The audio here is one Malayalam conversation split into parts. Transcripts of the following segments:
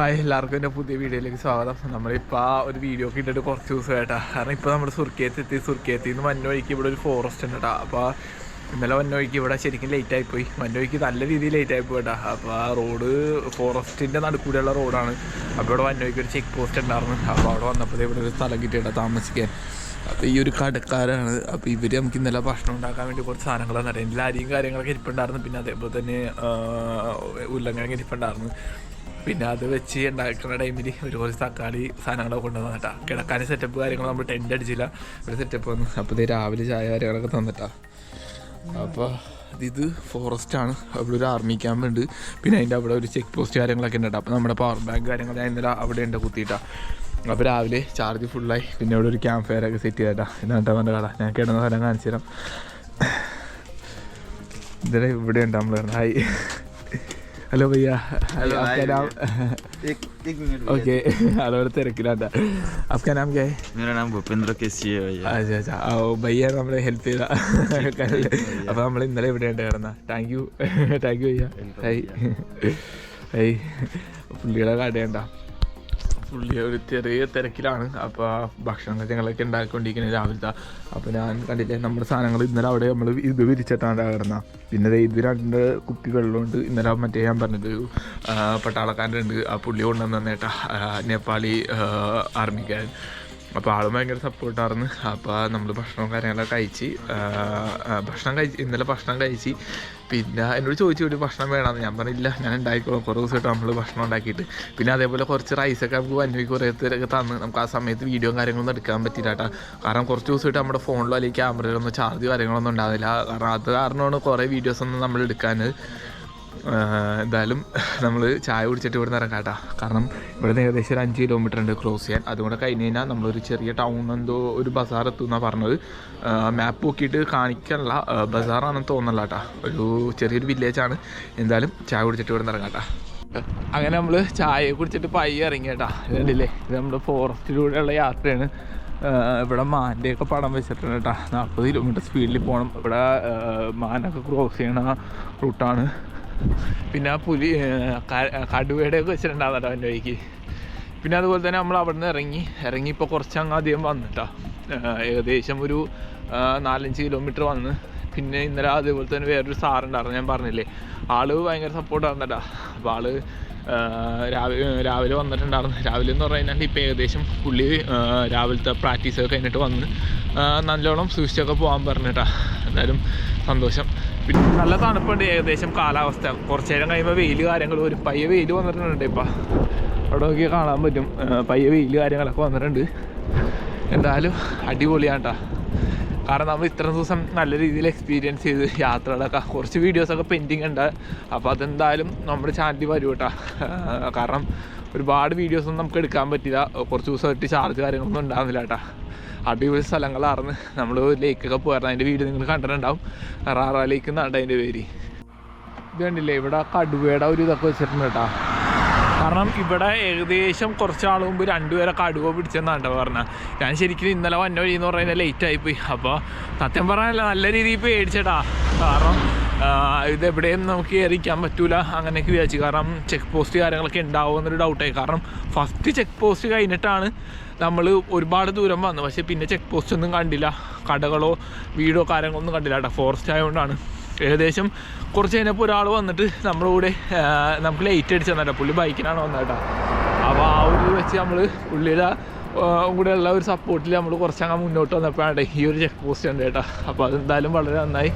ഹായ് എല്ലാവർക്കും എന്റെ പുതിയ വീഡിയോയിലേക്ക് സ്വാഗതം. നമ്മളിപ്പോൾ ആ ഒരു വീഡിയോ ഒക്കെ ഇട്ടിട്ട് കുറച്ച് ദിവസം കേട്ടാ കാരണം ഇപ്പോൾ നമ്മൾ സുർക്കേത്ത് എത്തി സുർക്കേത്തിൽ നിന്ന് മഞ്ഞൊഴിക്ക് ഇവിടെ ഒരു ഫോറസ്റ്റ് ഉണ്ട് കേട്ടോ അപ്പോൾ ഇന്നലെ മഞ്ഞൊഴിക്ക് ഇവിടെ ശരിക്കും ലേറ്റ് ആയിപ്പോയി. മഞ്ഞൊഴിക്ക് നല്ല രീതിയിൽ ലേറ്റ് ആയിപ്പോയി കേട്ടോ അപ്പോൾ ആ റോഡ് ഫോറസ്റ്റിന്റെ നടുക്കൂടെയുള്ള റോഡാണ് അപ്പോൾ ഇവിടെ മഞ്ഞൊഴിക്ക് ഒരു ചെക്ക് പോസ്റ്റ് ഉണ്ടായിരുന്നു. അപ്പോൾ അവിടെ വന്നപ്പോൾ ഇവിടെ ഒരു സ്ഥലം കിട്ടിയിട്ടാ താമസിക്കാൻ. അപ്പോൾ ഈ ഒരു കടക്കാരാണ്. അപ്പോൾ ഇവർ നമുക്ക് ഇന്നലെ ഭക്ഷണം ഉണ്ടാക്കാൻ വേണ്ടി കുറച്ച് സാധനങ്ങളാണ് അറിയാം അരിയും കാര്യങ്ങളൊക്കെ ഇരിപ്പുണ്ടായിരുന്നു. പിന്നെ അതേപോലെ തന്നെ ഉരുളങ്കിഴങ്ങ് ഇരിപ്പുണ്ടായിരുന്നു. പിന്നെ അത് വെച്ച് ഉണ്ടാക്കുന്ന ടൈമിൽ ഒരു കുറച്ച് തക്കാളി സാധനങ്ങളൊക്കെ കൊണ്ടുവന്നു കേട്ടാ കിടക്കാൻ സെറ്റപ്പ് കാര്യങ്ങൾ നമ്മൾ ടെന്റ് അടിച്ചില്ല. ഒരു സെറ്റപ്പ് വന്നു. അപ്പോൾ ഇത് രാവിലെ ചായ കാര്യങ്ങളൊക്കെ തന്നിട്ടാ. അപ്പോൾ ഇത് ഫോറസ്റ്റ് ആണ്. അവിടെ ഒരു ആർമി ക്യാമ്പ് ഉണ്ട്. പിന്നെ അതിന്റെ അവിടെ ഒരു ചെക്ക് പോസ്റ്റ് കാര്യങ്ങളൊക്കെ ഉണ്ട് അപ്പോൾ നമ്മുടെ പവർ ബാങ്ക് കാര്യങ്ങൾ ഞാൻ ഇന്നലെ അവിടെ ഉണ്ട് കുത്തിയിട്ടാ. അപ്പോൾ രാവിലെ ചാർജ് ഫുള്ളായി പിന്നെ അവിടെ ഒരു ക്യാമ്പ് ഫയർ ഒക്കെ സെറ്റ് ചെയ്തേട്ടാ ഇതാണ്ടാ എന്റെ കട ഞാൻ കിടന്ന സ്ഥലം കാണിച്ചു തരാം. ഇതിൽ ഇവിടെ ഉണ്ട് നമ്മൾ ഹായ്. ഹലോ ഭയ്യ Hello, hi, आपका नाम एक एक मिनट भैया। ओके हेलो തിരക്കിലാണ്ട आपका नाम क्या है मेरा नाम भूपेंद्र केसी है भैया അച്ഛാ അച്ഛാ ആ ഭയ്യ നമ്മളെ ഹെൽപ്പ് ചെയ്ത അപ്പോൾ നമ്മൾ ഇന്നലെ ഇവിടെ ഉണ്ട് കിടന്ന താങ്ക് യു താങ്ക് യു ഭയ്യ ഹൈ ഹൈ പുള്ളിയുടെ കടയുണ്ട പുള്ളി ഒരു ചെറിയ തിരക്കിലാണ്. അപ്പോൾ ഭക്ഷണം കാര്യങ്ങളൊക്കെ ഉണ്ടാക്കിക്കൊണ്ടിരിക്കുന്നത് രാവിലത്തെ. അപ്പോൾ ഞാൻ കണ്ടില്ലേ നമ്മുടെ സാധനങ്ങൾ ഇന്നലെ അവിടെ നമ്മൾ ഇത് വിരിച്ചിട്ടാണ് കിടന്ന പിന്നെ ഇത് രണ്ട് കുപ്പി ഇന്നലെ മറ്റേ ഞാൻ പറഞ്ഞത് പട്ടാളക്കാരന്റെ ഉണ്ട് ആ പുള്ളി കൊണ്ടുവന്നേട്ടാ നേപ്പാളി ആർമിക്കാൻ അപ്പോൾ ആളും ഭയങ്കര സപ്പോർട്ടായിരുന്നു അപ്പോൾ നമ്മൾ ഭക്ഷണവും കാര്യങ്ങളൊക്കെ കഴിച്ച് ഭക്ഷണം കഴിച്ച് ഇന്നലെ ഭക്ഷണം കഴിച്ച് പിന്നെ എന്നോട് ചോദിച്ചു ഒരു ഭക്ഷണം വേണമെന്ന് ഞാൻ പറഞ്ഞില്ല ഞാൻ ഉണ്ടാക്കിക്കോളാം കുറേ ദിവസമായിട്ട് നമ്മൾ ഭക്ഷണം ഉണ്ടാക്കിയിട്ട്. പിന്നെ അതേപോലെ കുറച്ച് റൈസൊക്കെ നമുക്ക് വന്യ കുറേ പേരൊക്കെ തന്ന് നമുക്ക് ആ സമയത്ത് വീഡിയോ കാര്യങ്ങളൊന്നും എടുക്കാൻ പറ്റില്ല കേട്ടോ കാരണം കുറച്ച് ദിവസമായിട്ട് നമ്മുടെ ഫോണിലോ അല്ലെങ്കിൽ ക്യാമറയിലൊന്നും ചാർജ് കാര്യങ്ങളൊന്നും ഉണ്ടാവില്ല കാരണം അത് കാരണമാണ് കുറേ വീഡിയോസൊന്നും നമ്മൾ എടുക്കാൻ എന്തായാലും നമ്മൾ ചായ കുടിച്ചിട്ട് ഇവിടെ നിന്ന് ഇറങ്ങാം കേട്ടോ കാരണം ഇവിടെ നിന്ന് ഏകദേശം ഒരു അഞ്ച് കിലോമീറ്റർ ഉണ്ട് ക്രോസ് ചെയ്യാൻ. അതുകൊണ്ട് കഴിഞ്ഞ് കഴിഞ്ഞാൽ നമ്മളൊരു ചെറിയ ടൗൺ എന്തോ ഒരു ബസാർ എത്തുമെന്നാണ് പറഞ്ഞത്. മാപ്പ് നോക്കിയിട്ട് കാണിക്കാനുള്ള ബസാറാണെന്ന് തോന്നല്ല കേട്ടോ ഒരു ചെറിയൊരു വില്ലേജാണ് എന്തായാലും ചായ കുടിച്ചിട്ട് ഇവിടെ നിന്ന് ഇറങ്ങാം കേട്ടോ അങ്ങനെ നമ്മൾ ചായ കുടിച്ചിട്ട് ഇറങ്ങി കേട്ടോ ഇതല്ലേ ഇത് നമ്മുടെ ഫോറസ്റ്റിലൂടെയുള്ള യാത്രയാണ്. ഇവിടെ മാന്റെയൊക്കെ പടം വെച്ചിട്ടുണ്ട് കേട്ടോ നാൽപ്പത് കിലോമീറ്റർ സ്പീഡിൽ പോകണം ഇവിടെ മാനൊക്കെ ക്രോസ് ചെയ്യണ റൂട്ടാണ് പിന്നെ ആ പുലി കടുവയുടെയൊക്കെ വെച്ചിട്ടുണ്ടാകും കേട്ടോ എന്റെ വഴിക്ക്. പിന്നെ അതുപോലെ തന്നെ നമ്മൾ അവിടെ നിന്ന് ഇറങ്ങി ഇറങ്ങി കുറച്ച് അങ്ങ് അധികം വന്നിട്ടാ ഏകദേശം ഒരു നാലഞ്ച് കിലോമീറ്റർ വന്ന്. പിന്നെ ഇന്നലെ അതേപോലെ തന്നെ വേറൊരു സാറുണ്ടായിരുന്നു ഞാൻ പറഞ്ഞില്ലേ? ആൾ ഭയങ്കര കേട്ടോ അപ്പോൾ ആൾ രാവിലെ രാവിലെ വന്നിട്ടുണ്ടായിരുന്നു. രാവിലെ എന്ന് പറഞ്ഞു കഴിഞ്ഞാൽ ഇപ്പോൾ ഏകദേശം പുള്ളി രാവിലത്തെ പ്രാക്ടീസ് ഒക്കെ കഴിഞ്ഞിട്ട് വന്ന് നല്ലോണം സൂക്ഷിച്ചൊക്കെ പോകാൻ പറഞ്ഞിട്ടാ എന്തായാലും സന്തോഷം. പിന്നെ നല്ല തണുപ്പുണ്ട് ഏകദേശം കാലാവസ്ഥ. കുറച്ച് നേരം കഴിയുമ്പോൾ വെയിൽ കാര്യങ്ങൾ ഒരു പയ്യ വെയിൽ വന്നിട്ടുണ്ട് ഇപ്പം. അവിടെ നോക്കി കാണാൻ പറ്റും. പയ്യെ വെയിൽ കാര്യങ്ങളൊക്കെ വന്നിട്ടുണ്ട്. എന്തായാലും അടിപൊളിയാണ് കേട്ടോ കാരണം നമ്മൾ ഇത്ര ദിവസം നല്ല രീതിയിൽ എക്സ്പീരിയൻസ് ചെയ്ത് യാത്രകളൊക്കെ കുറച്ച് വീഡിയോസൊക്കെ പെൻഡിങ് ഉണ്ട്. അപ്പോൾ അതെന്തായാലും നമ്മുടെ ചാനലിൽ വരും കേട്ടോ. കാരണം ഒരുപാട് വീഡിയോസൊന്നും നമുക്ക് എടുക്കാൻ പറ്റില്ല. കുറച്ച് ദിവസമായിട്ട് ചാർജ് കാര്യങ്ങളൊന്നും ഉണ്ടാകുന്നില്ല കേട്ടോ. അടിപൊളി സ്ഥലങ്ങളായിരുന്നു. നമ്മൾ ലേക്കൊക്കെ പോയിരുന്നു. അതിന്റെ വീഡിയോ നിങ്ങൾ കണ്ടിട്ടുണ്ടാവും. റാറ ലേക്ക് എന്നാണ് അതിന്റെ പേര്. ഇത് കണ്ടില്ലേ? ഇവിടെ കടുവയുടെ ഒരു ഇതൊക്കെ വെച്ചിട്ടുണ്ട് കേട്ടോ. കാരണം ഇവിടെ ഏകദേശം കുറച്ച് ആൾ മുമ്പ് രണ്ടുപേരെ കടുവ പിടിച്ചെന്നാണ്ടോ പറഞ്ഞത് ഞാൻ ശരിക്കും ഇന്നലെ വന്ന വഴി എന്ന് പറഞ്ഞാൽ ലേറ്റ് ആയിപ്പോയി. അപ്പോൾ സത്യം പറഞ്ഞാൽ നല്ല രീതിയിൽ പേടിച്ചേട്ടാ. കാരണം ഇതെവിടെയും നമുക്ക് കയറിക്കാൻ പറ്റൂല അങ്ങനെയൊക്കെ വിചാരിച്ചു. കാരണം ചെക്ക് പോസ്റ്റ് കാര്യങ്ങളൊക്കെ ഉണ്ടാവുമെന്നൊരു ഡൗട്ടായി കാരണം ഫസ്റ്റ് ചെക്ക് പോസ്റ്റ് കഴിഞ്ഞിട്ടാണ് നമ്മൾ ഒരുപാട് ദൂരം വന്നു പക്ഷേ പിന്നെ ചെക്ക് പോസ്റ്റ് ഒന്നും കണ്ടില്ല. കടകളോ വീടോ കാര്യങ്ങളൊന്നും കണ്ടില്ല കേട്ടോ ഫോറസ്റ്റ് ആയതുകൊണ്ടാണ് ഏകദേശം കുറച്ച് കഴിഞ്ഞപ്പോൾ ഒരാൾ വന്നിട്ട് നമ്മുടെ കൂടെ നമുക്ക് ലൈറ്റ് അടിച്ചു തന്നിട്ടാ. പുള്ളി ബൈക്കിനാണ് വന്നത് കേട്ടോ. അപ്പോൾ ആ ഒരു വെച്ച് നമ്മൾ പുള്ളിയുടെ കൂടെ ഉള്ള ഒരു സപ്പോർട്ടിൽ നമ്മൾ കുറച്ചങ്ങ് മുന്നോട്ട് വന്നപ്പോഴാണ് ഈ ഒരു ചെക്ക് പോസ്റ്റ് ഉണ്ട് കേട്ടോ. അപ്പോൾ അതെന്തായാലും വളരെ നന്നായി.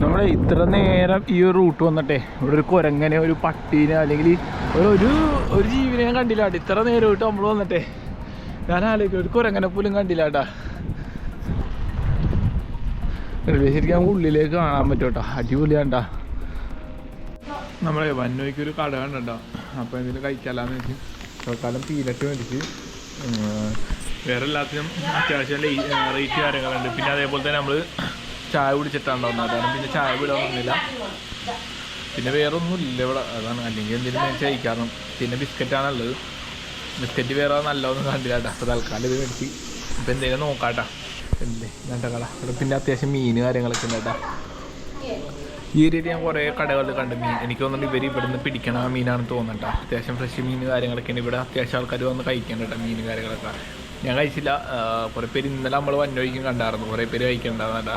നമ്മുടെ ഇത്ര നേരം ഈ ഒരു റൂട്ട് വന്നിട്ടേ ഇവിടെ ഒരു കുരങ്ങനെ ഒരു പട്ടീനെ അല്ലെങ്കിൽ ഒരു ഒരു ജീവിനെ ഞാൻ കണ്ടില്ല കേട്ടോ. ഇത്ര ഇട്ട് നമ്മൾ വന്നിട്ടേ. ഞാൻ ആലോചിക്കും ഒരു കുരങ്ങനെ പോലും കണ്ടില്ല കേട്ടാ. ശരിക്കും ഉള്ളിലേക്ക് കാണാൻ പറ്റും കേട്ടോ. അടിപൊളിയാണ്ടാ. നമ്മളെ വന്നോയ്ക്ക് ഒരു കട കണ്ടോ അപ്പോൾ എന്തെങ്കിലും കഴിക്കാലെന്ന് വെച്ച്. തൽക്കാലം പീലറ്റ് മേടിച്ച്. വേറെ എല്ലാത്തിനും അത്യാവശ്യം റേറ്റ് കാര്യങ്ങളുണ്ട്. പിന്നെ അതേപോലെ തന്നെ നമ്മൾ ചായ കുടിച്ചിട്ടാണ് വന്നത് കാരണം പിന്നെ ചായ വിടാനൊന്നുമില്ല പിന്നെ വേറെ ഒന്നും ഇല്ല ഇവിടെ. അതാണ്. അല്ലെങ്കിൽ എന്തെങ്കിലും മേടിച്ച് കഴിക്കാറും പിന്നെ ബിസ്ക്കറ്റാണുള്ളത് ബിസ്ക്കറ്റ് വേറെ നല്ലതൊന്നും കണ്ടില്ല കേട്ടോ. അപ്പോൾ തൽക്കാലം ഇത് മേടിച്ച് ഇപ്പം എന്തെങ്കിലും നോക്കാട്ടാ. എന്തേ? നല്ല കട? ഇവിടെ പിന്നെ അത്യാവശ്യം മീൻ കാര്യങ്ങളൊക്കെ ഉണ്ട് കേട്ടോ. ഈ ഒരു ഞാൻ കുറേ കടകളിൽ കണ്ട് മീൻ. എനിക്ക് തോന്നുന്നുണ്ട് ഇവർ ഇവിടുന്ന് പിടിക്കണ മീനാണെന്ന് തോന്നട്ടാ അത്യാവശ്യം ഫ്രഷ് മീൻ കാര്യങ്ങളൊക്കെയാണ് ഇവിടെ അത്യാവശ്യം ആൾക്കാർ വന്ന് കഴിക്കുന്നുണ്ട് കേട്ടോ മീൻ കാര്യങ്ങളൊക്കെ. ഞാൻ കഴിച്ചില്ല. കുറേ പേര് ഇന്നലെ നമ്മൾ വന്നൊഴിക്കും കണ്ടായിരുന്നു. കുറേ പേര് കഴിക്കണ്ടായിരുന്നട്ടാ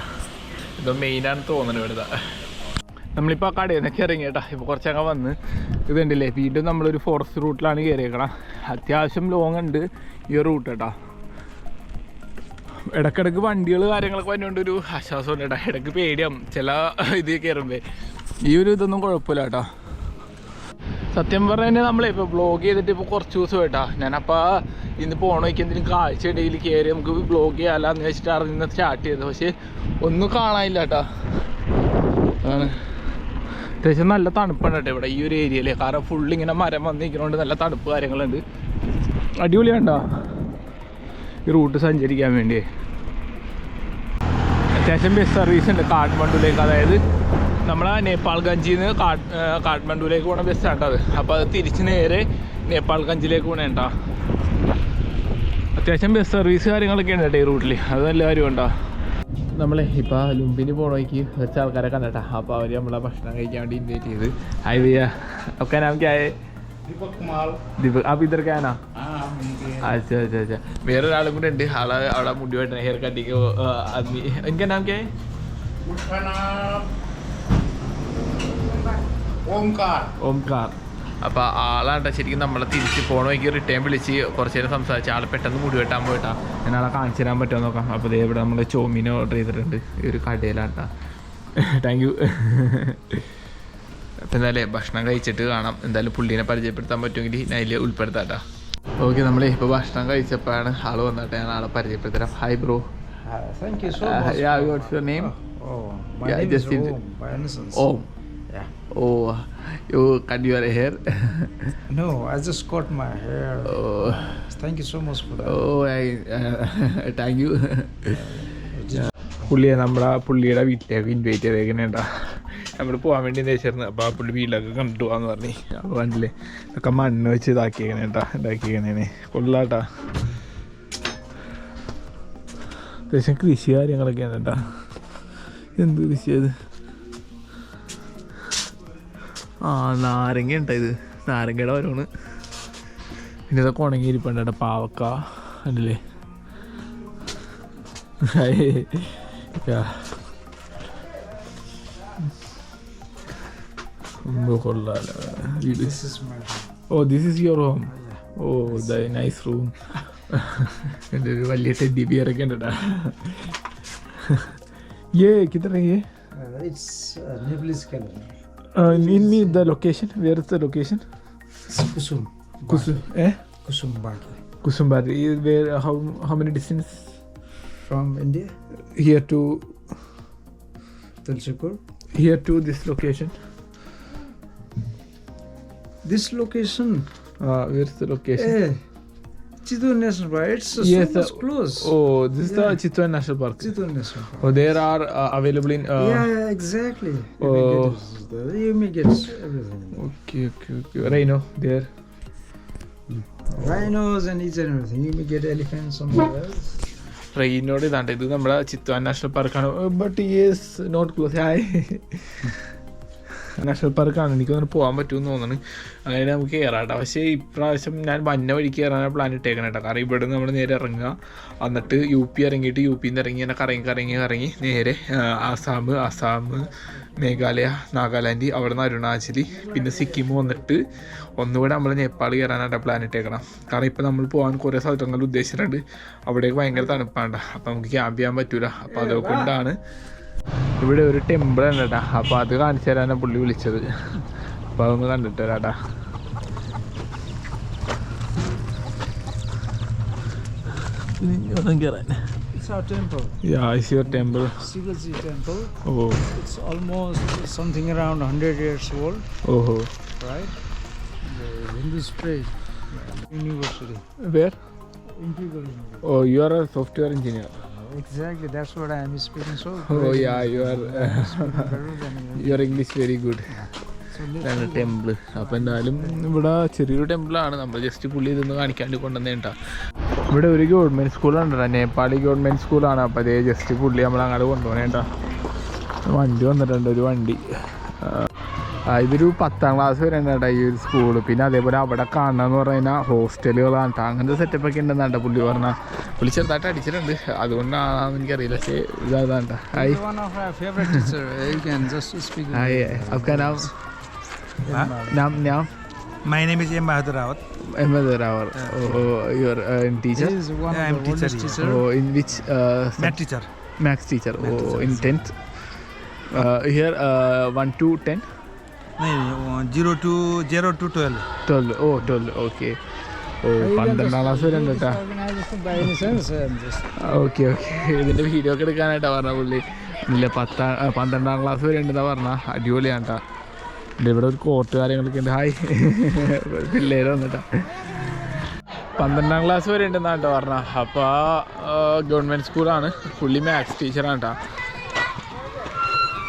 ഇതോ മെയിനാണ് തോന്നുന്നത് ഇവിടുത്തെ. നമ്മളിപ്പോൾ ആ കടയിൽ നിന്നൊക്കെ ഇറങ്ങി കേട്ടോ ഇപ്പോൾ കുറച്ചൊക്കെ വന്ന് ഇതുണ്ടല്ലേ വീണ്ടും നമ്മളൊരു ഫോറസ്റ്റ് റൂട്ടിലാണ് കയറിയേക്കണം അത്യാവശ്യം ലോങ് ഉണ്ട് ഈ റൂട്ട് കേട്ടോ. ഇടക്കിടക്ക് വണ്ടികൾ കാര്യങ്ങളൊക്കെ വന്നുകൊണ്ട് ഒരു ആശ്വാസമുണ്ട് കേട്ടോ. ഇടയ്ക്ക് പേടിയാവും ചില ഇത് കയറുമ്പോൾ ഈ ഒരു ഇതൊന്നും കുഴപ്പമില്ല കേട്ടോ. സത്യം പറഞ്ഞാൽ നമ്മളെ ഇപ്പോൾ ബ്ലോഗ് ചെയ്തിട്ട് ഇപ്പോൾ കുറച്ച് ദിവസം കേട്ടാ ഞാനപ്പോൾ ഇന്ന് പോകണമെങ്കിൽ എന്തെങ്കിലും കാഴ്ച ഇടയിൽ കയറി നമുക്ക് ബ്ലോഗ് ചെയ്യാമല്ലോ എന്ന് വെച്ചിട്ടാണ് ഇന്ന് സ്റ്റാർട്ട് ചെയ്തത്. പക്ഷേ ഒന്നും കാണാനില്ല കേട്ടാ. അതാണ്. അത്യാവശ്യം നല്ല തണുപ്പാണ് കേട്ടോ ഇവിടെ ഈ ഒരു ഏരിയയിൽ കാരണം ഫുൾ ഇങ്ങനെ മരം വന്നിരിക്കുന്നതുകൊണ്ട് നല്ല തണുപ്പ് കാര്യങ്ങളുണ്ട്. അടിപൊളിയാണ്ടോ ഈ റൂട്ട് സഞ്ചരിക്കാൻ വേണ്ടി. അത്യാവശ്യം ബസ് സർവീസ് ഉണ്ട്. കാഠ്മണ്ഡുവിലേക്ക്. അതായത് നമ്മളെ നേപ്പാൾഗഞ്ചിൽ നിന്ന് കാഠ് കാഠ്മണ്ഡുവിലേക്ക് പോണ ബസ്സാണ് അത്. അപ്പോൾ അത് തിരിച്ച് നേരെ നേപ്പാൾ ഗഞ്ചിലേക്ക് പോകണേട്ടോ അത്യാവശ്യം ബസ് സർവീസ് കാര്യങ്ങളൊക്കെ ഉണ്ട് കേട്ടോ ഈ റൂട്ടിൽ അത് നല്ല കാര്യമുണ്ടോ? നമ്മൾ ഇപ്പോൾ ലുംബിനി പോണേക്ക് കുറച്ച് ആൾക്കാരെ കണ്ടട്ടാ. അപ്പോൾ അവർ നമ്മളെ ഭക്ഷണം കഴിക്കാൻ വേണ്ടി ഇൻവൈറ്റ് ചെയ്ത്. ഹായ് ഭയ്യ ഒക്കെ നാം ക്യാ ദീപക് അപ്പം ഇതർ ക്യാനാ അച്ഛാ അച്ഛാ അച്ഛാ വേറെ ഒരാളും കൂടെ ഉണ്ട്. ആളെ അവിടെ മുടി വെട്ടണ ഹെയർ കട്ടിങ് ആദ്മി എനിക്ക് നാം. ക്യാ ഓംകാർ. ഓംകാർ. അപ്പോൾ ആളാണ്ട ശരിക്കും നമ്മളെ തിരിച്ച് പോകണമെങ്കിൽ റിട്ടേൺ വിളിച്ച് കുറച്ച് നേരം സംസാരിച്ച് ആൾ പെട്ടെന്ന് മുടി വെട്ടാൻ പോയിട്ടാ. ഞാൻ ആളെ കാണിച്ചു തരാൻ പറ്റുമോ നോക്കാം. അപ്പോൾ ഇതേ ഇവിടെ നമ്മൾ ചോമീൻ ഓർഡർ ചെയ്തിട്ടുണ്ട്. ഈ ഒരു കടയിലാട്ടാ താങ്ക് യു അപ്പം എന്തായാലും ഭക്ഷണം കഴിച്ചിട്ട് കാണാം. എന്തായാലും പുള്ളീനെ പരിചയപ്പെടുത്താൻ പറ്റുമെങ്കിൽ ഞാൻ അതിൽ ഉൾപ്പെടുത്താട്ടാ ഓക്കെ നമ്മൾ ഇപ്പോൾ ഭക്ഷണം കഴിച്ചപ്പോഴാണ് ആൾ വന്നിട്ട് ഞാൻ ആളെ പരിചയപ്പെടുത്തരാം. Hi bro thank you so much Uh, what's your name oh my name Yeah, Oh, you cut your hair? No, I just cut my hair. oh, Thank you so much for that. oh, I, thank you. പുള്ളിയെ നമ്മുടെ പുള്ളിയുടെ വീട്ടിലേക്ക് ഇൻവൈറ്റ് ചെയ്തേക്കണേട്ടാ നമ്മൾ പോകാൻ വേണ്ടി ഉദ്ദേശിച്ചിരുന്നു. അപ്പോൾ ആ പുള്ളി വീട്ടിലൊക്കെ കണ്ടു പോകാന്ന് പറഞ്ഞു. അപ്പോൾ കണ്ടില്ലേ? ഒക്കെ മണ്ണ് വെച്ച് ഇതാക്കിയേക്കണേട്ടാ ഇതാക്കിയേക്കണേനെ കൊള്ളാട്ടാ. അത്യാവശ്യം കൃഷി കാര്യങ്ങളൊക്കെയാണ് കേട്ടാ എന്ത് കൃഷി അത് ആ നാരങ്ങ ഉണ്ട് ഇത്. നാരങ്ങയുടെ ഓരോന്ന്. പിന്നെ ഇതൊക്കെ ഉണങ്ങി ഇരിപ്പുണ്ട് പാവക്ക. അല്ലേ ഓ this is your home oh the nice room എന്റെ ഒരു വലിയ ടെഡി ബിയർ ഒക്കെ ഉണ്ടട്ടാ ഏ കിത്തറേ uh, in me the location where is the location. Kusum. Kusum eh? Kusum Baki. Kusumbari is where how how many distance? From India, here to Tulsikur. here to this location. This location, uh, where's the location? Eh, Chitur National Park. It's uh, Yes, so much uh, close. oh this is Yeah. the Chitwan National Park Chitur National Park. oh there are uh, available in uh, yeah, yeah, exactly. You, Oh. may get, this- you may get everything. okay okay okay rhino there Rhinos and each and everything. You may get elephants somewhere else. ട്രെയിനോട് ഇതാണ്ട് ഇത് നമ്മുടെ ചിത്വാൻ നാഷണൽ പാർക്കാണ് but is not close hi national പാർക്കാണ് എനിക്ക് തോന്നുന്നു പോകാൻ പറ്റുമെന്ന് തോന്നുന്നു. അങ്ങനെ നമുക്ക് കയറാട്ടോ പക്ഷേ ഇപ്രാവശ്യം ഞാൻ മഞ്ഞ വഴിക്ക് കയറാനാണ് പ്ലാൻ ഇട്ടേക്കണം കേട്ടോ കാരണം ഇവിടെ നമ്മൾ നേരെ ഇറങ്ങുക. എന്നിട്ട് യു പി ഇറങ്ങിയിട്ട് യു പിന്ന് ഇറങ്ങി എന്നെ കറങ്ങി കറങ്ങി കറങ്ങി നേരെ ആസാം ആസാം മേഘാലയ നാഗാലാൻഡ് അവിടെ നിന്ന് അരുണാചലി പിന്നെ സിക്കിം വന്നിട്ട് ഒന്നുകൂടെ നമ്മൾ നേപ്പാൾ കയറാനായിട്ട് പ്ലാൻ ഇട്ടേക്കണം. കാരണം ഇപ്പം നമ്മൾ പോകാൻ കുറേ സ്ഥലങ്ങൾ ഉദ്ദേശിച്ചിട്ടുണ്ട്. അവിടേക്ക് ഭയങ്കര തണുപ്പാണ് അപ്പം നമുക്ക് ക്യാമ്പ് ചെയ്യാൻ പറ്റൂല. അപ്പം അതുകൊണ്ടാണ് ഇവിടെ ഒരു ടെമ്പിൾ ഉണ്ട് കേട്ടാ അപ്പോൾ അത് കാണിച്ചു തരാനാണ് പുള്ളി വിളിച്ചത് അപ്പോൾ അതൊന്ന് കണ്ടിട്ട് വരാട്ടാ കയറാൻ It's our temple, yeah is your temple Sivaji temple. Oh It's almost something around 100 years old, ഓഹോ right? The Hindus pray. University. Where Imperial University. Oh you are a software engineer Exactly, that's what I am speaking. So good. Better than you. Your English very good So ഇതാണ് ടെമ്പിൾ അപ്പോൾ എന്തായാലും ഇവിടെ ചെറിയൊരു ടെമ്പിളാണ്. നമ്മൾ ജസ്റ്റ് പുള്ളി ഇതൊന്ന് കാണിക്കാണ്ട് കൊണ്ടുവന്നേട്ടാ ഇവിടെ ഒരു ഗവൺമെന്റ് സ്കൂളുണ്ട് നേപ്പാളി ഗവൺമെന്റ് സ്കൂളാണ് അപ്പോൾ അതേ ജസ്റ്റ് പുള്ളി നമ്മൾ അങ്ങോട്ട് കൊണ്ടുപോകണേട്ടാ വണ്ടി വന്നിട്ടുണ്ട് ഒരു വണ്ടി. ഇതൊരു പത്താം ക്ലാസ് വരെ ഈ ഒരു സ്കൂൾ പിന്നെ അതേപോലെ അവിടെ കാണണമെന്ന് പറഞ്ഞു കഴിഞ്ഞാൽ ഹോസ്റ്റലുകളാണ് കേട്ടോ അങ്ങനത്തെ സെറ്റപ്പ് ഒക്കെ ഉണ്ടെന്നാണ് പുള്ളി പറഞ്ഞാൽ പുള്ളി ചെറുതായിട്ട് അടിച്ചിട്ടുണ്ട് അതുകൊണ്ടാണെന്ന് എനിക്കറിയില്ല പക്ഷേ ഇതാണ് കേട്ടോ hi My name is M. Rawat. M. Rawat. Oh, oh, oh your uh, teacher? He one yeah, I'm teacher. teacher. Oh, in which? Uh, Math teacher. Max teacher. Math oh, teacher. in 10th. Uh, here, uh, 1 to 10? नहीं zero two zero two twelve. ഓ പന്ത്രണ്ടാം ക്ലാസ് വരെ ഉണ്ട് ഓക്കെ ഓക്കെ. ഇതിന്റെ വീഡിയോ ഒക്കെ എടുക്കാനായിട്ടാണ് പറഞ്ഞ പുള്ളി. ഇല്ല പത്താം പന്ത്രണ്ടാം ക്ലാസ് വരെ ഉണ്ടെന്നാ പറഞ്ഞ അടിപൊളിയാണ് കേട്ടോ. ഇവിടെ ഒരു കോർട്ട് കാര്യങ്ങളൊക്കെ ഉണ്ട്. ഹായ് പിള്ളേർ വന്നിട്ടാ. പന്ത്രണ്ടാം ക്ലാസ് വരെ ഉണ്ടെന്നാണ് കേട്ടോ പറഞ്ഞ അപ്പോൾ ഗവൺമെന്റ് സ്കൂളാണ് പുള്ളി മാത്സ് ടീച്ചറാണ് കേട്ടോ.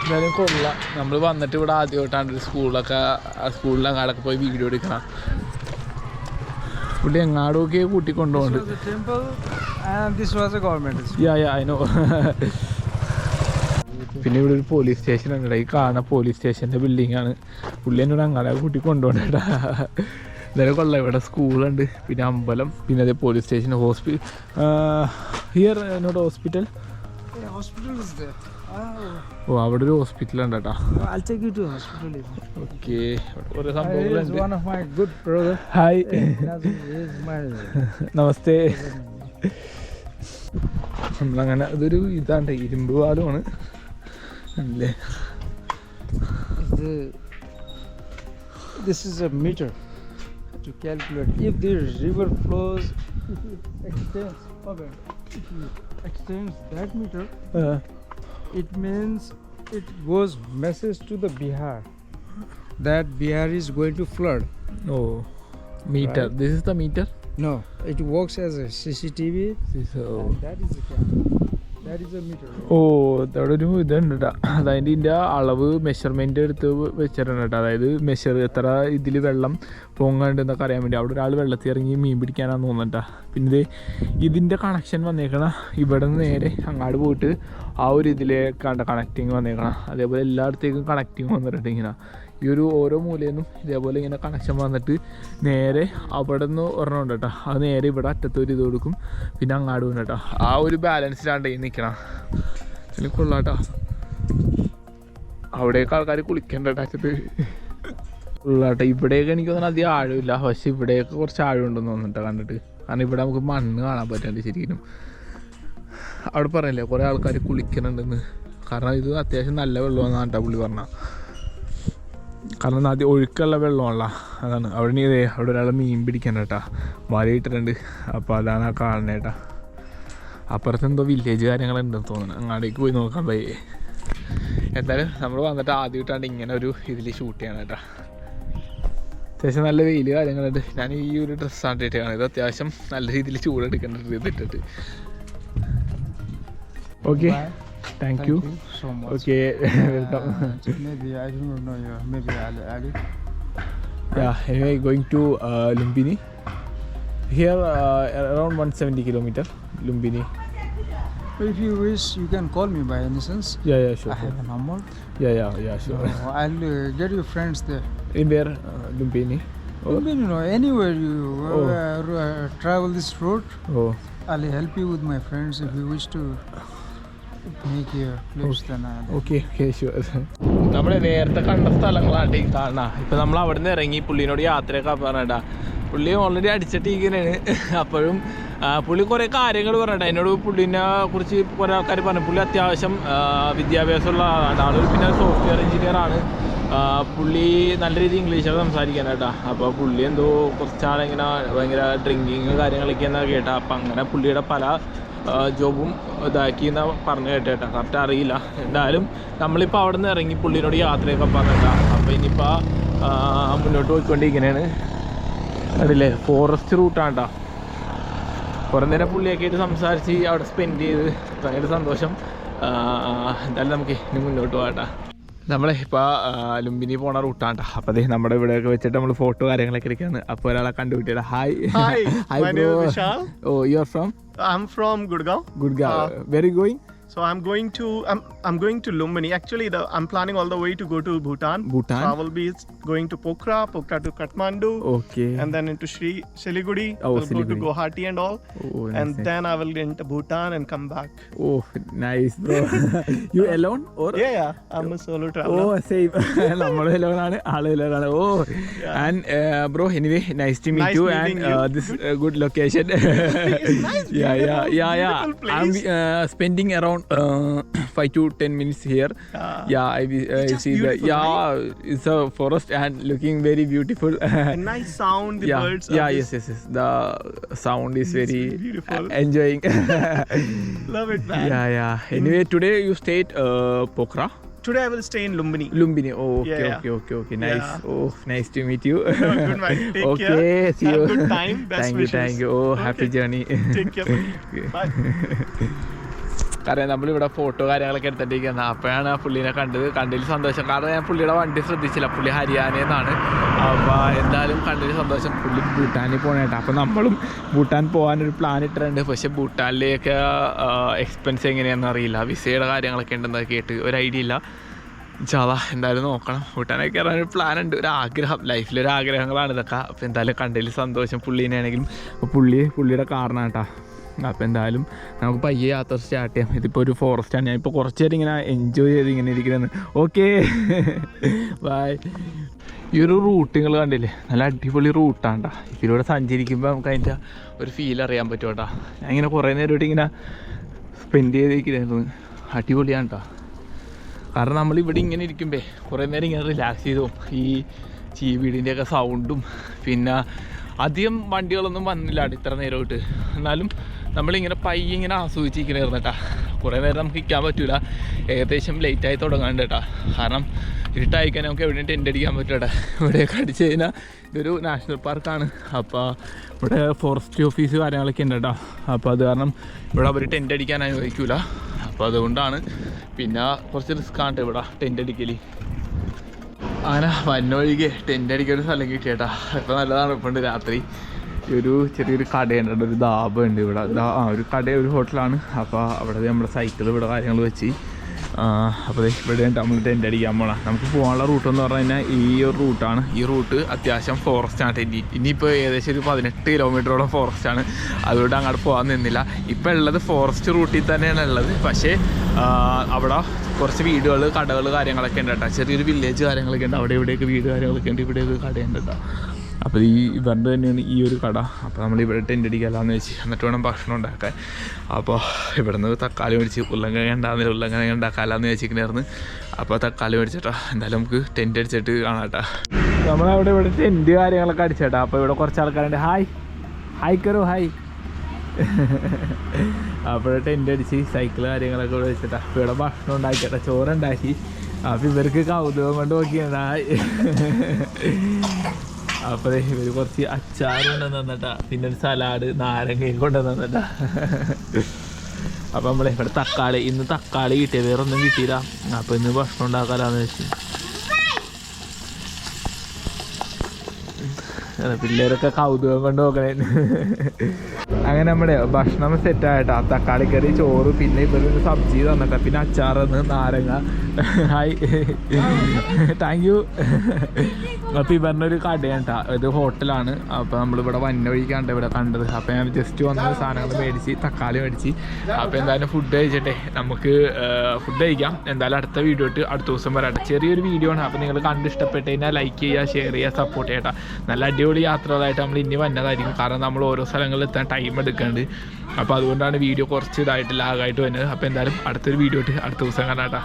എന്തായാലും കൊള്ളാം. നമ്മൾ വന്നിട്ട് ഇവിടെ ആദ്യമായിട്ടാണ് ഒരു സ്കൂളൊക്കെ ആ സ്കൂളിൽ അങ്ങാടൊക്കെ പോയി വീഡിയോ എടുക്കണം. പുള്ളി എങ്ങാടൊക്കെ school. Ya ya I know പിന്നെ ഇവിടെ ഒരു പോലീസ് സ്റ്റേഷൻ ഉണ്ട്. ഈ കാണുന്ന പോലീസ് സ്റ്റേഷന്റെ ബിൽഡിംഗ് ആണ്. പുള്ളി എന്നോട് അങ്ങാടെ കൂട്ടി. കൊണ്ടുപോകണേടാ എന്തായാലും കൊള്ളാം. ഇവിടെ സ്കൂളുണ്ട്. പിന്നെ അമ്പലം പിന്നെ അതേ പോലീസ് സ്റ്റേഷൻ ഹോസ്പിറ്റൽ ഹിയർ എന്നോട് ഹോസ്പിറ്റൽ Yeah, Oh, ഓ അവിടെ ഒരു ഹോസ്പിറ്റൽ ഉണ്ട് കേട്ടോ I'll take you to hospital. even. Okay കുറേ Uh, he is സംഭവങ്ങളുണ്ട് one of my good brother. Hi namaste നമ്മളങ്ങനെ ഇതൊരു ഇതാണ്ട് ഇരുമ്പ് പാലമാണ് അല്ലേ the, this is a meter to calculate if the river flows if it extends okay, if it extends that meter it means it goes message to the Bihar that Bihar is going to flood. Oh, meter. Right? This is the meter. No, it works as a CCTV. So. Oh. that is the camera. ഓ അവിടെ ഒരു ഇതുണ്ട് കേട്ടോ അതായത് ഇതിന്റെ അളവ് മെഷർമെന്റ് എടുത്ത് വെച്ചിട്ടുണ്ട് കേട്ടോ അതായത് മെഷർ എത്ര ഇതിൽ വെള്ളം പൊങ്ങണ്ടെന്നൊക്കെ അറിയാൻ വേണ്ടി. അവിടെ ഒരാൾ വെള്ളത്തിൽ ഇറങ്ങി മീൻ പിടിക്കാനാന്ന് തോന്നുന്നുട്ടാ പിന്നെ ഇത് ഇതിന്റെ കണക്ഷൻ വന്നേക്കണ ഇവിടെ നിന്ന് നേരെ അങ്ങാട് പോയിട്ട് ആ ഒരു ഇതിലേക്കാണ്ട് കണക്റ്റിങ് വന്നേക്കണം. അതേപോലെ എല്ലായിടത്തേക്കും കണക്റ്റിങ് വന്നിട്ടുണ്ട് ഈ ഒരു ഓരോ മൂലയിൽ നിന്നും ഇതേപോലെ ഇങ്ങനെ കണക്ഷൻ വന്നിട്ട് നേരെ അവിടെ നിന്ന് ഒരെണ്ണമുണ്ട് കേട്ടോ അത് നേരെ ഇവിടെ അറ്റത്ത് ഒരു ഇത് കൊടുക്കും. പിന്നെ അങ്ങാട് ഉണ്ട് കേട്ടോ ആ ഒരു ബാലൻസിലാണ്ട് ഈ നിൽക്കണം എനിക്ക് കൊള്ളാട്ടോ. അവിടെയൊക്കെ ആൾക്കാർ കുളിക്കണ്ട കേട്ടോ അറ്റത്ത്. ഉള്ളാട്ടെ ഇവിടെയൊക്കെ എനിക്ക് തോന്നുന്നു അധികം ആഴമില്ല. പക്ഷെ ഇവിടെയൊക്കെ കുറച്ച് ആഴമുണ്ടെന്ന് തോന്നുന്നുട്ടോ കണ്ടിട്ട്. കാരണം ഇവിടെ നമുക്ക് മണ്ണ് കാണാൻ പറ്റാണ്ട് ശരിക്കും. അവിടെ പറഞ്ഞില്ലേ കുറേ ആൾക്കാർ കുളിക്കുന്നുണ്ടെന്ന്. കാരണം ഇത് അത്യാവശ്യം നല്ല വെള്ളമെന്നാണ് കേട്ടോ പുള്ളി പറഞ്ഞ. കാരണം ആദ്യം ഒഴുക്കുള്ള വെള്ളമല്ല അതാണ്. അവിടെ ഇതേ അവിടെ ഒരാൾ മീൻ പിടിക്കാൻ കേട്ടാ. വലയിട്ടിട്ടുണ്ട് അപ്പോൾ അതാണ് ആ കാണുന്നത് കേട്ടാ. അപ്പുറത്ത് എന്തോ വില്ലേജ് കാര്യങ്ങളുണ്ടെന്ന് തോന്നുന്നു. അങ്ങാടേക്ക് പോയി നോക്കാൻ പോയി എന്തായാലും നമ്മൾ വന്നിട്ട് ആദ്യമായിട്ടാണ് ഇങ്ങനെ ഒരു ഇതിൽ ഷൂട്ട് ചെയ്യണം കേട്ടാ. അത്യാവശ്യം നല്ല വെയിൽ കാര്യങ്ങളുണ്ട്. ഞാൻ ഈ ഒരു ഡ്രസ്സാണ് ഇട്ടാണ് ഇത് അത്യാവശ്യം നല്ല രീതിയിൽ ചൂടെടുക്കേണ്ട ഇത് Thank, you. so much. Okay, welcome. Uh, maybe I don't know you. Maybe Ali Yeah. Anyway, going to uh, Lumbini. Here, uh, around 170 kilometer, Lumbini. If you wish, you can call me by any sense. Yeah, yeah, sure. I have a number. Yeah, yeah, yeah, sure. So I'll uh, get your friends there. In where? Uh, Lumbini. Oh. Lumbini, no, anywhere you oh. uh, oh. travel this road, oh. I'll help you with my friends if you wish to okay okay sure നമ്മൾ നേരത്തെ കണ്ട സ്ഥലങ്ങളാണ് ഈ കാണാ. ഇപ്പം നമ്മൾ അവിടെ നിന്ന് ഇറങ്ങി പുള്ളിനോട് യാത്രയൊക്കെ പറഞ്ഞാ പുള്ളി ഓൾറെഡി അടിച്ചിട്ടിരിക്കുന്നതാണ് അപ്പോഴും പുള്ളി കുറേ കാര്യങ്ങൾ പറഞ്ഞിട്ട് എന്നോട് പുള്ളിനെ കുറിച്ച് കുറേ ആൾക്കാർ പറഞ്ഞു. പുള്ളി അത്യാവശ്യം വിദ്യാഭ്യാസമുള്ള ആളാണ്. ആൾ പിന്നെ സോഫ്റ്റ്വെയർ എഞ്ചിനീയർ ആണ്. പുള്ളി നല്ല രീതിയിൽ ഇംഗ്ലീഷൊക്കെ കേട്ടാ അപ്പോൾ പുള്ളി എന്തോ കുറച്ചാളിങ്ങനെ ഭയങ്കര ഡ്രിങ്കിങ് കാര്യങ്ങളൊക്കെ എന്നാ കേട്ടാ. അപ്പം അങ്ങനെ പുള്ളിയുടെ പല ജോബും ഇതാക്കി എന്നാ പറഞ്ഞു കേട്ടേട്ടാ. കറക്റ്റ് അറിയില്ല. എന്തായാലും നമ്മളിപ്പോൾ അവിടെ നിന്ന് ഇറങ്ങി പുള്ളിനോട് യാത്രയൊക്കെ പറഞ്ഞിട്ടാ അപ്പോൾ ഇനിയിപ്പോൾ മുന്നോട്ട് പോയിക്കൊണ്ടിരിക്കുന്നതാണ് അതില്ലേ ഫോറസ്റ്റ് റൂട്ടാണ് കേട്ടോ കുറേ നേരം പുള്ളിയൊക്കെ ആയിട്ട് സംസാരിച്ച് അവിടെ സ്പെൻഡ് ചെയ്ത്. ഭയങ്കര സന്തോഷം. എന്തായാലും നമുക്ക് ഇനി മുന്നോട്ട് പോകാട്ടാ നമ്മളെ ഇപ്പോൾ ലുംബിനി പോണ റൂട്ടാണ് അപ്പോൾ അതെ നമ്മുടെ ഇവിടെയൊക്കെ വെച്ചിട്ട് നമ്മൾ ഫോട്ടോ കാര്യങ്ങളൊക്കെ എടുക്കുകയാണ് അപ്പോൾ ഒരാളെ കണ്ടുപിട്ടിയുടെ hi hi oh you are from I'm from Gurgaon Gurgaon very going So I'm going to I'm I'm going to Lumbini. Actually, the I'm planning all the way to go to Bhutan. Bhutan? So I will be going to Pokhara, Pokhara to Kathmandu, okay and then into Sri Siliguri. Oh, I'll go to Siliguri. Guwahati and all. Oh and then I will get into Bhutan and come back. Oh nice bro you alone or Yeah, yeah. I'm a solo oh traveler. Same നമ്മൾ എലോണാണ് ആള് എലോണാണ് oh and bro anyway nice to meet Nice you meeting and you. This good location yeah yeah yeah yeah Beautiful I place. Spending around uh, 5 to 10 minutes here. Uh, yeah, I, I see the. Yeah, right? it's a forest and looking very beautiful. nice sound, the yeah, birds. Yeah, yes, yes, yes. The sound is very beautiful. enjoying. Love it, man. Yeah, yeah. Anyway, mm. today you stayed uh, Pokhara today I will stay in Lumbini. Lumbini. Oh, okay, yeah, yeah. okay, okay, okay. Nice. Yeah. Oh, nice to meet you. No, good. Take okay, care. see you. Have good time. Best thank wishes. you, thank you. Oh, okay. happy journey. Take care. Okay. Bye. കാരണം നമ്മളിവിടെ ഫോട്ടോ കാര്യങ്ങളൊക്കെ എടുത്തിട്ടിരിക്കുന്നത് അപ്പോഴാണ് ആ പുള്ളീനെ കണ്ടത്. കണ്ടതിൽ സന്തോഷം. കാരണം ഞാൻ പുള്ളിയുടെ വണ്ടി ശ്രദ്ധിച്ചില്ല. പുള്ളി ഹരിയാനയിൽ അപ്പോൾ എന്തായാലും കണ്ടതിൽ സന്തോഷം. പുള്ളി ഭൂട്ടാനിൽ പോകണേട്ടാ അപ്പോൾ നമ്മളും ഭൂട്ടാൻ പോകാനൊരു പ്ലാൻ ഇട്ടിട്ടുണ്ട്. പക്ഷേ ഭൂട്ടാനിലേക്ക് എക്സ്പെൻസ് എങ്ങനെയാണെന്ന് അറിയില്ല. വിസയുടെ കാര്യങ്ങളൊക്കെ ഉണ്ടെന്ന് കേട്ട് ഒരു ഐഡിയ ഇല്ല. ചാതാ എന്തായാലും നോക്കണം. ഭൂട്ടാനൊക്കെ കയറാൻ ഒരു പ്ലാൻ ഉണ്ട്. ഒരു ആഗ്രഹം. ലൈഫിലൊരു ആഗ്രഹങ്ങളാണ് ഇതൊക്കെ. അപ്പോൾ എന്തായാലും കണ്ടതിൽ സന്തോഷം. പുള്ളീനെ ആണെങ്കിലും പുള്ളി പുള്ളിയുടെ കാറിനാണ് കേട്ടോ അപ്പോൾ എന്തായാലും നമുക്ക് പയ്യെ യാത്ര സ്റ്റാർട്ട് ചെയ്യാം. ഇതിപ്പോൾ ഒരു ഫോറസ്റ്റാണ് ഞാൻ ഇപ്പോൾ കുറച്ച് നേരം ഇങ്ങനെ എൻജോയ് ചെയ്ത് ഇങ്ങനെ ഇരിക്കുന്നത് ഓക്കെ ബൈ ഈ ഒരു റൂട്ട് നിങ്ങൾ കണ്ടില്ലേ? നല്ല അടിപൊളി റൂട്ടാണ് കേട്ടോ ഇതിലൂടെ സഞ്ചരിക്കുമ്പോൾ നമുക്ക് അതിന്റെ ഒരു ഫീൽ അറിയാൻ പറ്റും കേട്ടോ ഞാൻ ഇങ്ങനെ കുറേ നേരമായിട്ട് ഇങ്ങനെ സ്പെൻഡ് ചെയ്തിരിക്കുന്നു അടിപൊളിയാണ് കേട്ടോ കാരണം നമ്മൾ ഇവിടെ ഇങ്ങനെ ഇരിക്കുമ്പോൾ കുറേ നേരം ഇങ്ങനെ റിലാക്സ് ചെയ്തു. ഈ ചീവീടിന്റെയൊക്കെ സൗണ്ടും പിന്നെ അധികം വണ്ടികളൊന്നും വന്നില്ല ഇത്ര നേരമായിട്ട്. എന്നാലും നമ്മളിങ്ങനെ പയ്യെ ഇങ്ങനെ ആസ്വദിച്ചിരിക്കണായിരുന്നു കേട്ടാ. കുറേ നേരം നമുക്ക് ഇരിക്കാൻ പറ്റില്ല ഏകദേശം ലേറ്റായി തുടങ്ങാണ്ട് കേട്ടാ. കാരണം ഇരുട്ടായിക്കാൻ നമുക്ക് എവിടെയും ടെന്റ് അടിക്കാൻ പറ്റും കേട്ടാ. ഇവിടെയൊക്കെ അടിച്ച് കഴിഞ്ഞാൽ ഇതൊരു നാഷണൽ പാർക്കാണ് അപ്പോൾ ഇവിടെ ഫോറസ്റ്റ് ഓഫീസ് കാര്യങ്ങളൊക്കെ ഉണ്ട് കേട്ടോ. അപ്പോൾ അത് കാരണം ഇവിടെ അവർ ടെന്റ് അടിക്കാൻ അനുവദിക്കില്ല അപ്പോൾ അതുകൊണ്ടാണ് പിന്നെ കുറച്ച് റിസ്ക് ആണ് ഇവിടെ ടെന്റ് അടിക്കൽ അങ്ങനെ വന്നൊഴികെ ടെന്റ് അടിക്കാൻ സ്ഥലം കിട്ടിയേട്ടാ. ഇപ്പം നല്ലതാണ് ഇപ്പോൾ രാത്രി. ഒരു ചെറിയൊരു കടയുണ്ട്. ഒരു ഉണ്ട് ഇവിടെ. ആ ഒരു കട ഒരു ഹോട്ടലാണ്. അപ്പോൾ അവിടെ നമ്മുടെ സൈക്കിൾ ഇവിടെ കാര്യങ്ങൾ വെച്ച്. അപ്പോൾ ഇവിടെ നമ്മൾ ടെന്റ് അടിക്കാൻ പോകണം നമുക്ക് പോകാനുള്ള റൂട്ട് എന്ന് പറഞ്ഞു കഴിഞ്ഞാൽ ഈ ഒരു റൂട്ടാണ് ഈ റൂട്ട് അത്യാവശ്യം ഫോറസ്റ്റ് ആണ്. ഇനി ഇനിയിപ്പോൾ ഏകദേശം ഒരു പതിനെട്ട് കിലോമീറ്ററോളം ഫോറസ്റ്റ് ആണ്. അതുകൊണ്ട് അങ്ങോട്ട് പോകാൻ നിന്നില്ല. ഇപ്പോൾ ഉള്ളത് ഫോറസ്റ്റ് റൂട്ടിൽ തന്നെയാണ് ഉള്ളത്. പക്ഷേ അവിടെ കുറച്ച് വീടുകൾ കടകൾ കാര്യങ്ങളൊക്കെ ഉണ്ട് കേട്ടോ. ചെറിയൊരു വില്ലേജ് കാര്യങ്ങളൊക്കെ ഉണ്ട്. അവിടെ ഇവിടെയൊക്കെ വീട് കാര്യങ്ങളൊക്കെ ഉണ്ട്. ഇവിടെയൊക്കെ കടയുണ്ട് കേട്ടോ. അപ്പോൾ ഈ ഇവരുടെ തന്നെയാണ് ഈ ഒരു കട. അപ്പോൾ നമ്മൾ ഇവിടെ ടെന്റ് അടിക്കാമെന്ന് വെച്ച് എന്നിട്ട് വേണം ഭക്ഷണം ഉണ്ടാക്കാൻ. അപ്പോൾ ഇവിടെ നിന്ന് തക്കാളി മേടിച്ച് ഉരുളങ്കിഴങ്ങ ഉണ്ടാകുന്നില്ല ഉരുളങ്കിഴങ്ങ ഉണ്ടാക്കാമെന്ന് വെച്ചിട്ടുണ്ടായിരുന്നു അപ്പോൾ തക്കാളി മേടിച്ചിട്ടാ എന്തായാലും നമുക്ക് ടെന്റ് അടിച്ചിട്ട് കാണാം കേട്ടോ നമ്മളവിടെ ഇവിടെ ടെന്റ് കാര്യങ്ങളൊക്കെ അടിച്ചേട്ടോ. അപ്പോൾ ഇവിടെ കുറച്ച് ആൾക്കാരുണ്ട്. ഹായ് ഹായ് കറോ ഹായ് അപ്പോൾ ടെന്റ് അടിച്ച് സൈക്കിൾ കാര്യങ്ങളൊക്കെ ഇവിടെ വെച്ചിട്ടാ. അപ്പോൾ ഇവിടെ ഭക്ഷണം ഉണ്ടാക്കിയേട്ടാ ചോറുണ്ടാക്കി. അപ്പോൾ ഇവർക്ക് കൗതുകം കൊണ്ട് നോക്കിയതാ. അപ്പോൾ ഇവർ കുറച്ച് അച്ചാർ കൊണ്ടുവന്ന് തന്നിട്ടാ. പിന്നെ ഒരു സലാഡ് നാരങ്ങയും കൊണ്ടുവന്ന് തന്നിട്ടാ. അപ്പോൾ നമ്മളെ ഇവിടെ തക്കാളി ഇന്ന് തക്കാളി കിട്ടിയ വേറെ ഒന്നും കിട്ടിയില്ല. അപ്പോൾ ഇന്ന് ഭക്ഷണം ഉണ്ടാക്കാലാന്ന് വെച്ച് പിള്ളേരൊക്കെ കൗതുകം കൊണ്ട് നോക്കണേ. അങ്ങനെ നമ്മുടെ ഭക്ഷണം തക്കാളി കറി ചോറ് പിന്നെ ഇവർ സബ്ജി തന്നിട്ട പിന്നെ അച്ചാർ തന്ന് നാരങ്ങ. ഹായ് താങ്ക് യു അപ്പോൾ ഇവരുടെ ഒരു കടയാണ് കേട്ടോ ഇത് ഹോട്ടലാണ്. അപ്പോൾ നമ്മളിവിടെ വന്ന വഴിക്കാണ്ട് ഇവിടെ കണ്ടത്. അപ്പോൾ ഞാൻ ജസ്റ്റ് വന്ന സാധനങ്ങൾ മേടിച്ച് തക്കാളി മേടിച്ച്. അപ്പോൾ എന്തായാലും ഫുഡ് കഴിച്ചിട്ടെ. നമുക്ക് ഫുഡ് കഴിക്കാം. എന്തായാലും അടുത്ത വീഡിയോ ഇട്ട് അടുത്ത ദിവസം വരാട്ടെ ചെറിയൊരു വീഡിയോ ആണ്. അപ്പോൾ നിങ്ങൾ കണ്ട് ഇഷ്ടപ്പെട്ട് കഴിഞ്ഞാൽ ലൈക്ക് ചെയ്യുക ഷെയർ ചെയ്യുക സപ്പോർട്ട് ചെയ്യട്ടെ നല്ല അടിപൊളി യാത്രകളായിട്ട് നമ്മൾ ഇനി വന്നതായിരിക്കും. കാരണം നമ്മൾ ഓരോ സ്ഥലങ്ങളിൽ എത്താൻ ടൈം എടുക്കുന്നുണ്ട് അപ്പോൾ അതുകൊണ്ടാണ് വീഡിയോ കുറച്ച് ഇതായിട്ട് ലാഗായിട്ട് വരുന്നത് അപ്പോൾ എന്തായാലും അടുത്തൊരു വീഡിയോ അടുത്ത ദിവസം കാണാട്ടാ